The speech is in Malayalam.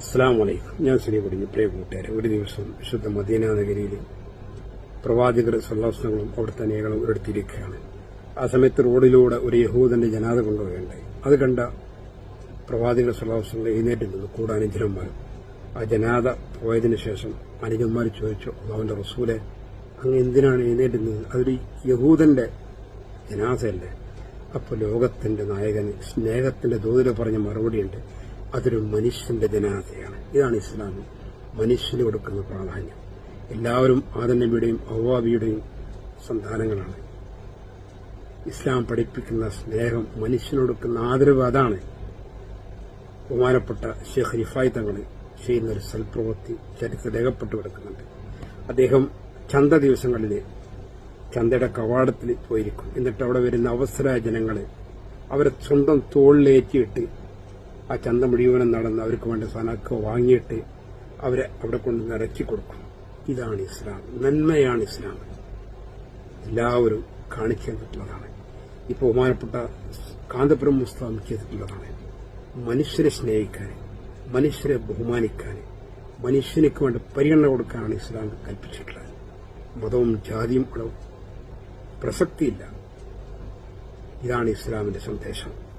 അസ്സാം വലൈക്കും ഞാൻ ശ്രീ കുടിഞ്ഞു പ്രിയ കൂട്ടുകാരെ. ഒരു ദിവസം വിശുദ്ധ മദീന നഗരിയിൽ പ്രവാചകർ സല്ലാസനങ്ങളും അവിടുത്തെ നേകളും എടുത്തിരിക്കുകയാണ് ആ സമയത്ത് റോഡിലൂടെ ഒരു യഹൂദന്റെ ജനാത കൊണ്ടുപോവുകയുണ്ടായി അത് കണ്ട പ്രവാചകർ സല്ലാസനങ്ങൾ എഴുന്നേറ്റ് നിന്ന് കൂടാൻ ജനന്മാർ ആ ജനാത പോയതിനു ശേഷം അനുജന്മാർ ചോദിച്ചു അവന്റെ റസൂലെ അങ്ങ് എന്തിനാണ് എഴുന്നേറ്റ് നിന്നത്? അതൊരു യഹൂദന്റെ ജനാസയല്ലേ? അപ്പോൾ ലോകത്തിന്റെ നായകന് സ്നേഹത്തിന്റെ ദൂതര് പറഞ്ഞ മറുപടിയുണ്ട്. അതൊരു മനുഷ്യന്റെ ജനാതയാണ് ഇതാണ് ഇസ്ലാം. മനുഷ്യന് കൊടുക്കുന്ന പ്രാധാന്യം. എല്ലാവരും ആദനബിയുടെയും ഔവാബിയുടെയും സന്താനങ്ങളാണ്. ഇസ്ലാം പഠിപ്പിക്കുന്ന സ്നേഹം മനുഷ്യനൊടുക്കുന്ന ആദരവ് അതാണ്. ബഹുമാനപ്പെട്ട ഷെയ്ഖ് റിഫായി തങ്ങൾ ചെയ്യുന്ന ഒരു സൽപ്രവൃത്തി ചരിത്രം രേഖപ്പെട്ടു കിടക്കുന്നുണ്ട്. അദ്ദേഹം ചന്ത ദിവസങ്ങളിൽ ചന്തയുടെ കവാടത്തിൽ പോയിരിക്കും. എന്നിട്ട് അവിടെ വരുന്ന അവസര ജനങ്ങളെ അവരെ സ്വന്തം തോളിലേറ്റിയിട്ട് ആ ചന്ത മുഴുവനും നടന്ന് അവർക്ക് വേണ്ട സാധനമൊക്കെ വാങ്ങിയിട്ട് അവരെ അവിടെ കൊണ്ട് നിറച്ചു കൊടുക്കും. ഇതാണ് ഇസ്ലാം. നന്മയാണ് ഇസ്ലാം. എല്ലാവരും കാണിച്ചു തന്നിട്ടുള്ളതാണ് ഇപ്പോൾ ബഹുമാനപ്പെട്ട കാന്തപുരം മുസ്താം ചെയ്തിട്ടുള്ളതാണ് മനുഷ്യരെ സ്നേഹിക്കാൻ മനുഷ്യരെ ബഹുമാനിക്കാൻ മനുഷ്യനക്ക് വേണ്ട പരിഗണന കൊടുക്കാനാണ് ഇസ്ലാം കൽപ്പിച്ചിട്ടുള്ളത്. മതവും ജാതിയും പ്രസക്തിയില്ല. ഇതാണ് ഇസ്ലാമിന്റെ സന്ദേശം.